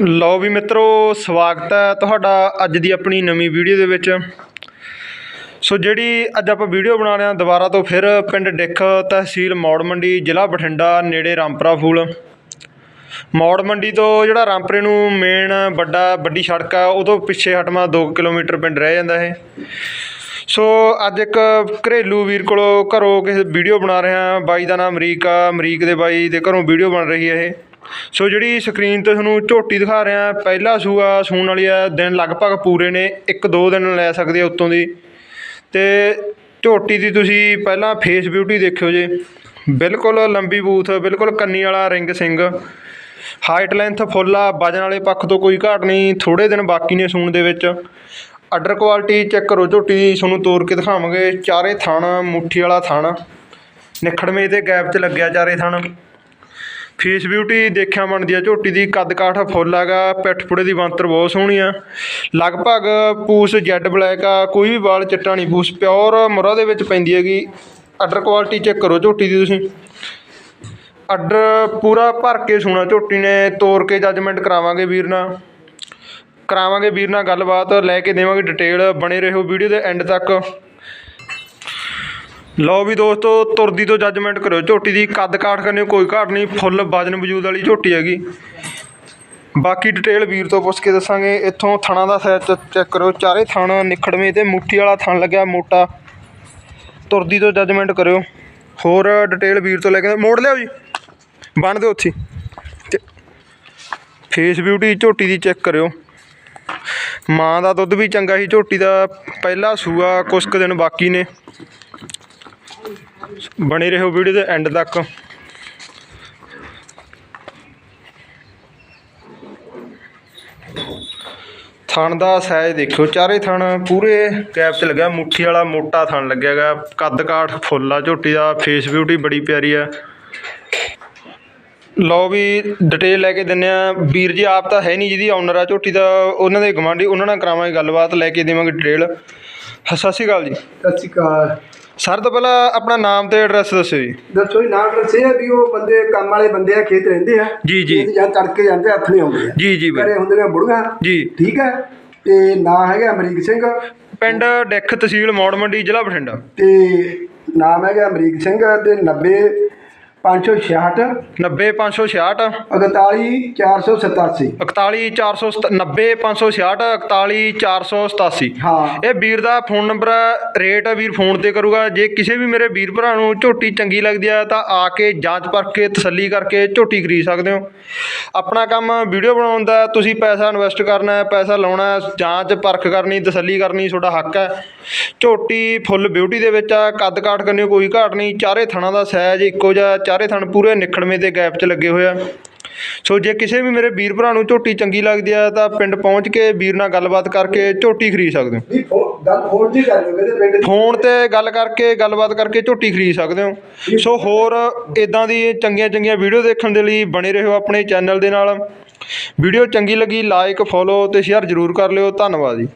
ਲਓ ਵੀ ਮਿੱਤਰੋ, ਸਵਾਗਤ ਹੈ ਤੁਹਾਡਾ ਅੱਜ ਦੀ ਆਪਣੀ ਨਵੀਂ ਵੀਡੀਓ ਦੇ ਵਿੱਚ। ਸੋ ਜਿਹੜੀ ਅੱਜ ਆਪਾਂ ਵੀਡੀਓ ਬਣਾ ਰਹੇ ਹਾਂ ਦੁਬਾਰਾ ਤੋਂ ਫਿਰ ਪਿੰਡ ਡਿੱਖ ਤਹਿਸੀਲ ਮੌੜ ਮੰਡੀ, ਜ਼ਿਲ੍ਹਾ ਬਠਿੰਡਾ, ਨੇੜੇ ਰਾਮਪਰਾ ਫੂਲ। ਮੌੜ ਮੰਡੀ ਤੋਂ ਜਿਹੜਾ ਰਾਮਪਰੇ ਨੂੰ ਮੇਨ ਵੱਡਾ ਵੱਡੀ ਸੜਕ ਆ, ਉਹ ਤੋਂ ਪਿੱਛੇ ਹਟਵਾ 2 ਕਿਲੋਮੀਟਰ ਪਿੰਡ ਰਹਿ ਜਾਂਦਾ ਇਹ। ਸੋ ਅੱਜ ਇੱਕ ਘਰੇਲੂ ਵੀਰ ਕੋਲੋਂ ਘਰੋਂ ਕਿਸੇ ਵੀਡੀਓ ਬਣਾ ਰਹੇ ਹਾਂ। ਬਾਈ ਦਾ ਨਾਮ ਅਮਰੀਕ ਆ। ਅਮਰੀਕ ਦੇ ਬਾਈ ਦੇ ਘਰੋਂ ਵੀਡੀਓ ਬਣ ਰਹੀ ਹੈ ਇਹ। ਸੋ ਜਿਹੜੀ ਸਕਰੀਨ ਤੇ ਤੁਹਾਨੂੰ ਝੋਟੀ ਦਿਖਾ ਰਿਹਾ ਹਾਂ, ਪਹਿਲਾ ਸੂਆ ਸੂਣ ਵਾਲੀ ਆ, ਦਿਨ ਲਗਭਗ ਪੂਰੇ ਨੇ, ਇੱਕ ਦੋ ਦਿਨ ਲੈ ਸਕਦੇ ਆ ਉੱਤੋਂ ਦੀ। ਤੇ ਝੋਟੀ ਦੀ ਤੁਸੀਂ ਪਹਿਲਾਂ ਫੇਸ ਬਿਊਟੀ ਦੇਖਿਓ ਜੇ। ਬਿਲਕੁਲ ਲੰਬੀ ਬੂਥ, ਬਿਲਕੁਲ ਕੰਨੀ ਵਾਲਾ ring Singh. Height length full ਆ, ਵਜਨ ਵਾਲੇ ਪੱਖ ਤੋਂ ਕੋਈ ਘਾਟ ਨਹੀਂ ਥੋੜੇ ਦਿਨ ਬਾਕੀ ਨੇ ਸੂਣ ਦੇ ਵਿੱਚ। ਆਰਡਰ ਕੁਆਲਿਟੀ ਚੈੱਕ ਕਰੋ ਝੋਟੀ ਦੀ ਤੁਹਾਨੂੰ ਤੋੜ ਕੇ ਦਿਖਾਵਾਂਗੇ। ਚਾਰੇ ਥਣ, ਮੁੱਠੀ ਵਾਲਾ ਥਣ। ਨਿਖੜਵੇਂ ਤੇ ਗੈਪ 'ਚ ਲੱਗਿਆ ਚਾਰੇ ਥਣ। ਫੇਸ ਬਿਊਟੀ ਦੇਖਿਆ ਬਣਦੀ ਆ ਝੋਟੀ ਦੀ ਕੱਦ ਕਾਠ ਫੁੱਲ ਹੈਗਾ, ਪਿੱਠ ਫੁੜੇ ਦੀ ਬਣਤਰ ਬਹੁਤ ਸੋਹਣੀ ਆ। ਲਗਭਗ ਪੂਸ ਜੈਡ ਬਲੈਕ ਆ, ਕੋਈ ਵੀ ਵਾਲ ਚਿੱਟਾ ਨਹੀਂ, ਪੂਸ ਪਿਓਰ ਮੁਰਾ ਦੇ ਵਿੱਚ ਪੈਂਦੀ ਹੈਗੀ। ਆਰਡਰ ਕੁਆਲਿਟੀ ਚੈੱਕ ਕਰੋ ਝੋਟੀ ਦੀ ਤੁਸੀਂ। ਆਰਡਰ ਪੂਰਾ ਭਰ ਕੇ ਸੋਣਾ ਝੋਟੀ ਨੇ, ਤੋਰ ਕੇ ਜੱਜਮੈਂਟ ਕਰਾਵਾਂਗੇ ਵੀਰ ਨਾਲ। ਕਰਾਵਾਂਗੇ ਵੀਰ ਨਾਲ ਗੱਲਬਾਤ, ਲੈ ਕੇ ਦੇਵਾਂਗੇ ਡਿਟੇਲ ਬਣੇ ਰਹੋ ਵੀਡੀਓ ਦੇ ਐਂਡ ਤੱਕ। ਲਓ ਵੀ ਦੋਸਤੋ, ਤੁਰਦੀ ਤੋਂ ਜੱਜਮੈਂਟ ਕਰਿਓ। ਝੋਟੀ ਦੀ ਕੱਦ ਕਾਠ ਕਰਨੀ, ਕੋਈ ਘਾਟ ਨਹੀਂ। ਫੁੱਲ ਵਜਨ ਵਜੂਦ ਵਾਲੀ ਝੋਟੀ ਹੈਗੀ। ਬਾਕੀ ਡਿਟੇਲ ਵੀਰ ਤੋਂ ਪੁੱਛ ਕੇ ਦੱਸਾਂਗੇ। ਇੱਥੋਂ ਥਣਾ ਦਾ ਸਾਈਜ਼ ਚੈੱਕ ਕਰੋ ਚਾਰੇ ਥਣ ਨਿਖੜਵੇਂ ਤੇ ਮੁੱਠੀ ਵਾਲਾ ਥਣ ਲੱਗਿਆ ਮੋਟਾ। ਤੁਰਦੀ ਤੋਂ ਜੱਜਮੈਂਟ ਕਰਿਓ। ਹੋਰ ਡਿਟੇਲ ਵੀਰ ਤੋਂ ਲੈ ਕੇ ਮੋੜ ਲਿਓ ਜੀ। ਬਣ ਦਿਓ ਉੱਥੇ। ਤੇ ਫੇਸ ਬਿਊਟੀ ਝੋਟੀ ਦੀ ਚੈੱਕ ਕਰਿਓ। ਮਾਂ ਦਾ ਦੁੱਧ ਵੀ ਚੰਗਾ ਸੀ। ਝੋਟੀ ਦਾ ਪਹਿਲਾ ਸੂਆ ਕੁਛ ਕੁ ਦਿਨ ਬਾਕੀ ਨੇ। ਬਣੇ ਰਹੋ ਵੀਡੀਓ ਦੇ ਐਂਡ ਤੱਕ। ਥਣ ਦਾ ਸਾਈਜ਼ ਦੇਖਿਓ, ਚਾਰੇ ਥਣ ਪੂਰੇ ਕੈਪ 'ਚ ਲੱਗਿਆ, ਮੁੱਠੀ ਵਾਲਾ ਮੋਟਾ ਥਣ ਲੱਗਿਆਗਾ ਕੱਦ ਕਾਠ ਫੁੱਲ ਆ, ਝੋਟੀ ਦਾ ਫੇਸ ਬਿਊਟੀ ਬੜੀ ਪਿਆਰੀ ਆ। ਲਓ ਵੀ ਡਿਟੇਲ ਲੈ ਕੇ ਦਿੰਨੇ ਆ। ਵੀਰ ਜੀ, ਆਪ ਤਾਂ ਹੈ ਨਹੀਂ ਜਿਹਦੀ ਓਨਰ ਆ ਝੋਟੀ ਦਾ, ਉਹਨਾਂ ਦੇ ਗਵਾਂਢੀ ਉਹਨਾਂ ਨਾਲ ਕਰਾਵਾਂਗੇ ਗੱਲਬਾਤ, ਲੈ ਕੇ ਦੇਵਾਂਗੇ ਡਿਟੇਲ ਸਤਿ ਸ਼੍ਰੀ ਅਕਾਲ ਜੀ। ਸਤਿ ਸ਼੍ਰੀ ਅਕਾਲ। ਸਰ ਤੋਂ ਪਹਿਲਾਂ ਆਪਣਾ ਨਾਮ ਤੇ ਐਡਰੈਸ ਦੱਸਿਓ ਜੀ। ਦੱਸੋ ਜੀ ਨਾਮ ਦੱਸਿਆ ਵੀ ਉਹ ਬੰਦੇ ਕੰਮ ਵਾਲੇ ਬੰਦੇ ਆ ਖੇਤ ਰਹਿੰਦੇ ਆ। ਜੀ, ਜੀ। ਜਾਂ ਤੜਕੇ ਜਾਂਦੇ ਹੱਥ ਨਹੀਂ ਆਉਂਦੇ। ਆ ਜੀ ਜੀ ਘਰੇ ਬਾਈ ਹੁੰਦੀਆਂ ਬੁੜੀਆਂ। ਜੀ। ਠੀਕ ਹੈ। ਤੇ ਨਾਂ ਹੈਗਾ ਅਮਰੀਕ ਸਿੰਘ। ਪਿੰਡ ਡਿੱਖ ਤਹਿਸੀਲ ਮੌੜ ਮੰਡੀ ਜ਼ਿਲ੍ਹਾ ਬਠਿੰਡਾ। ਤੇ ਨਾਮ ਹੈਗਾ ਅਮਰੀਕ ਸਿੰਘ ਤੇ 90 566 90566 41487 41487 90566 41487 ਹਾਂ। ਇਹ ਵੀਰ ਦਾ ਫੋਨ ਨੰਬਰ ਰੇਟ ਵੀਰ ਫੋਨ ਤੇ ਕਰੂਗਾ। ਜੇ ਕਿਸੇ ਵੀ ਮੇਰੇ ਵੀਰ ਭਰਾ ਨੂੰ ਝੋਟੀ ਚੰਗੀ ਲੱਗਦੀ ਆ ਤਾਂ ਆ ਕੇ ਜਾਂਚ ਪਰਖ ਕੇ ਤਸੱਲੀ ਕਰਕੇ ਝੋਟੀ ਖਰੀਦ ਸਕਦੇ ਹੋ। ਆਪਣਾ ਕੰਮ ਵੀਡੀਓ ਬਣਾਉਣ ਦਾ ਤੁਸੀਂ ਪੈਸਾ ਇਨਵੈਸਟ ਕਰਨਾ ਹੈ ਪੈਸਾ ਲਾਉਣਾ ਹੈ ਜਾਂਚ ਪਰਖ ਕਰਨੀ ਤਸੱਲੀ ਕਰਨੀ ਤੁਹਾਡਾ ਹੱਕ ਹੈ। ਝੋਟੀ ਫੁੱਲ ਬਿਊਟੀ ਦੇ ਵਿੱਚ ਆ ਕੱਦ ਕਾਠ ਕਰਨੀ ਕੋਈ ਘਾਟ ਨਹੀਂ ਚਾਰੇ ਥਣਾਂ ਦਾ ਸਾਈਜ਼ ਇੱਕੋ ਜਿਹਾ ਚਾਰੇ ਥਣ ਪੂਰੇ ਨਿਖੜਵੇਂ ਤੇ ਗੈਪ 'ਚ ਲੱਗੇ ਹੋਏ ਆ। ਸੋ ਜੇ ਕਿਸੇ ਵੀ ਮੇਰੇ ਵੀਰ ਭਰਾ ਨੂੰ ਝੋਟੀ ਚੰਗੀ ਲੱਗਦੀ ਆ ਤਾਂ ਪਿੰਡ ਪਹੁੰਚ ਕੇ ਵੀਰ ਨਾਲ ਗੱਲਬਾਤ ਕਰਕੇ ਝੋਟੀ ਖਰੀਦ ਸਕਦੇ ਹੋ। ਵੀ ਫੋ- ਗੱਲ ਫੋਨ ਦੀ ਕਰ ਪਿੰਡ ਦੀ- ਫੋਨ ਤੇ ਗੱਲ ਕਰਕੇ ਗੱਲਬਾਤ ਕਰਕੇ ਝੋਟੀ ਖਰੀਦ ਸਕਦੇ ਹੋ। ਸੋ ਹੋਰ ਇਦਾਂ ਦੀ ਚੰਗੀਆਂ ਚੰਗੀਆਂ ਵੀਡੀਓ ਦੇਖਣ ਦੇ ਲਈ ਬਣੇ ਰਹੋ ਆਪਣੇ ਚੈਨਲ ਦੇ ਨਾਲ। ਵੀਡੀਓ ਚੰਗੀ ਲੱਗੀ ਲਾਈਕ ਫੋਲੋ ਤੇ ਸ਼ੇਅਰ ਜ਼ਰੂਰ ਕਰ ਲਿਓ। ਧੰਨਵਾਦ ਜੀ।